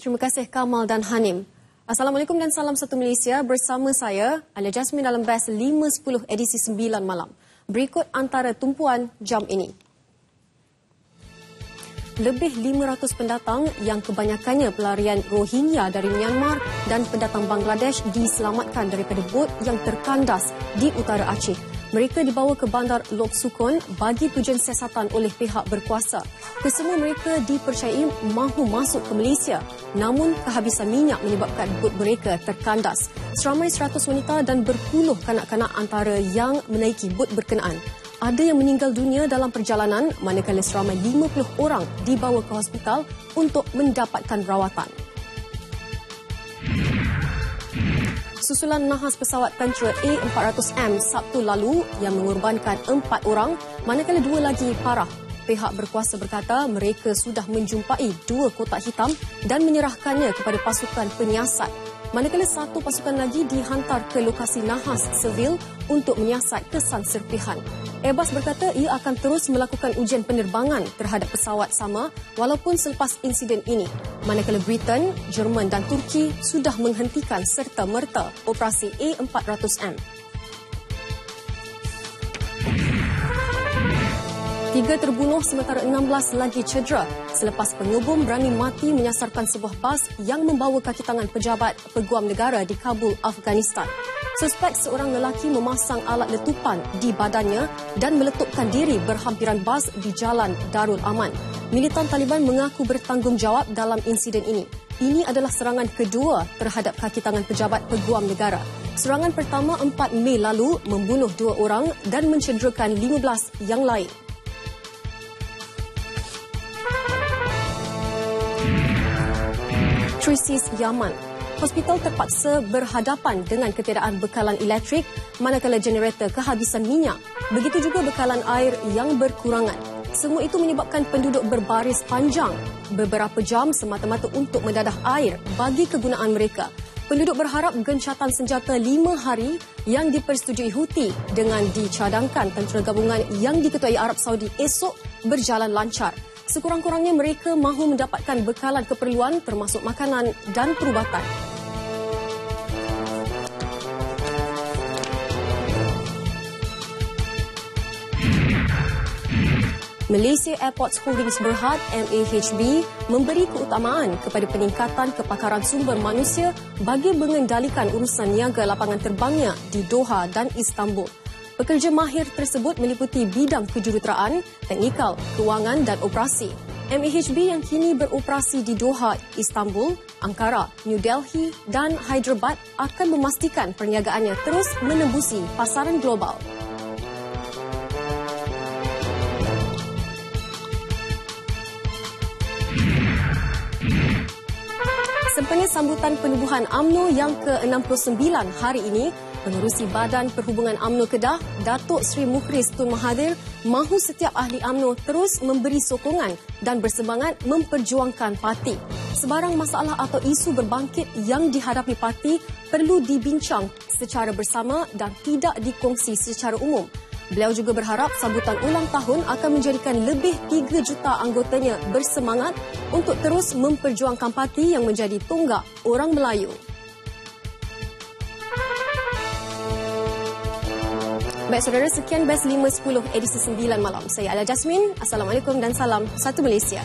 Terima kasih Kamal dan Hanim. Assalamualaikum dan salam satu Malaysia bersama saya Alia Jasmine dalam Best 510 edisi 9 malam. Berikut antara tumpuan jam ini. Lebih 500 pendatang yang kebanyakannya pelarian Rohingya dari Myanmar dan pendatang Bangladesh diselamatkan daripada bot yang terkandas di utara Aceh. Mereka dibawa ke bandar Lok Sukon bagi tujuan siasatan oleh pihak berkuasa. Kesemua mereka dipercayai mahu masuk ke Malaysia namun kehabisan minyak menyebabkan bot mereka terkandas. Seramai 100 wanita dan berpuluh kanak-kanak antara yang menaiki bot berkenaan. Ada yang meninggal dunia dalam perjalanan manakala seramai 50 orang dibawa ke hospital untuk mendapatkan rawatan. Susulan nahas pesawat tentera A400M Sabtu lalu yang mengorbankan empat orang, manakala dua lagi parah. Pihak berkuasa berkata mereka sudah menjumpai dua kotak hitam dan menyerahkannya kepada pasukan penyiasat. Manakala satu pasukan lagi dihantar ke lokasi nahas sivil untuk menyiasat kesan serpihan. Airbus berkata ia akan terus melakukan ujian penerbangan terhadap pesawat sama walaupun selepas insiden ini. Manakala Britain, Jerman dan Turki sudah menghentikan serta-merta operasi A400M. Tiga terbunuh sementara 16 lagi cedera selepas pengebom berani mati menyasarkan sebuah bas yang membawa kaki tangan pejabat peguam negara di Kabul, Afghanistan. Suspek seorang lelaki memasang alat letupan di badannya dan meletupkan diri berhampiran bas di Jalan Darul Aman. Militan Taliban mengaku bertanggungjawab dalam insiden ini. Ini adalah serangan kedua terhadap kaki tangan pejabat peguam negara. Serangan pertama 4 Mei lalu membunuh dua orang dan mencederakan 15 yang lain. Krisis Yaman hospital terpaksa berhadapan dengan ketiadaan bekalan elektrik manakala generator kehabisan minyak. Begitu juga bekalan air yang berkurangan. Semua itu menyebabkan penduduk berbaris panjang beberapa jam semata-mata untuk mendadah air bagi kegunaan mereka. Penduduk berharap gencatan senjata lima hari yang dipersetujui Houthi dengan dicadangkan tentera gabungan yang diketuai Arab Saudi esok berjalan lancar. Sekurang-kurangnya mereka mahu mendapatkan bekalan keperluan termasuk makanan dan perubatan. Malaysia Airports Holdings Berhad MAHB memberi keutamaan kepada peningkatan kepakaran sumber manusia bagi mengendalikan urusan niaga lapangan terbangnya di Doha dan Istanbul. Pekerja mahir tersebut meliputi bidang kejuruteraan, teknikal, kewangan dan operasi. MAHB yang kini beroperasi di Doha, Istanbul, Ankara, New Delhi dan Hyderabad akan memastikan perniagaannya terus menembusi pasaran global. Sempena sambutan penubuhan AMNO yang ke-69 hari ini, Pengerusi Badan Perhubungan AMNO Kedah, Datuk Seri Mukhris Tun Mahathir, mahu setiap ahli AMNO terus memberi sokongan dan bersemangat memperjuangkan parti. Sebarang masalah atau isu berbangkit yang dihadapi parti perlu dibincang secara bersama dan tidak dikongsi secara umum. Beliau juga berharap sambutan ulang tahun akan menjadikan lebih 3 juta anggotanya bersemangat untuk terus memperjuangkan parti yang menjadi tonggak orang Melayu. Baik saudara, sekian Best 510 edisi 9 malam. Saya Ala Jasmine. Assalamualaikum dan salam satu Malaysia.